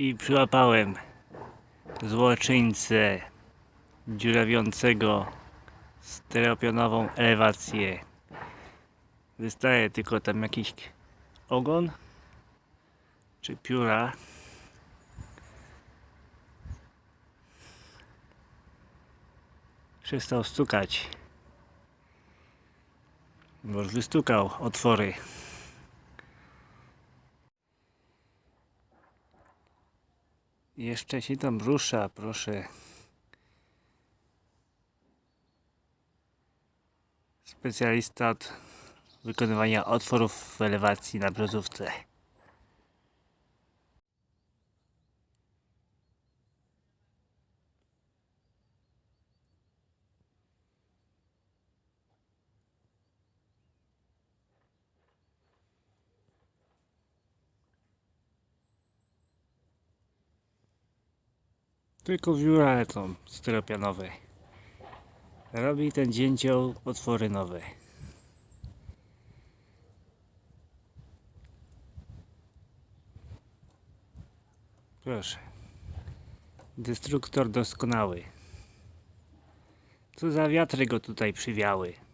I przyłapałem złoczyńcę dziurawiącego stereopionową elewację. Wystaje tylko tam jakiś ogon czy pióra. Przestał stukać. Już wystukał otwory. Jeszcze się tam rusza, proszę. Specjalista od wykonywania otworów w elewacji na brzozówce. Tylko wióra są styropianowe. Robi ten dzięcioł otwory nowe. Proszę. Destruktor doskonały. Co za wiatry go tutaj przywiały.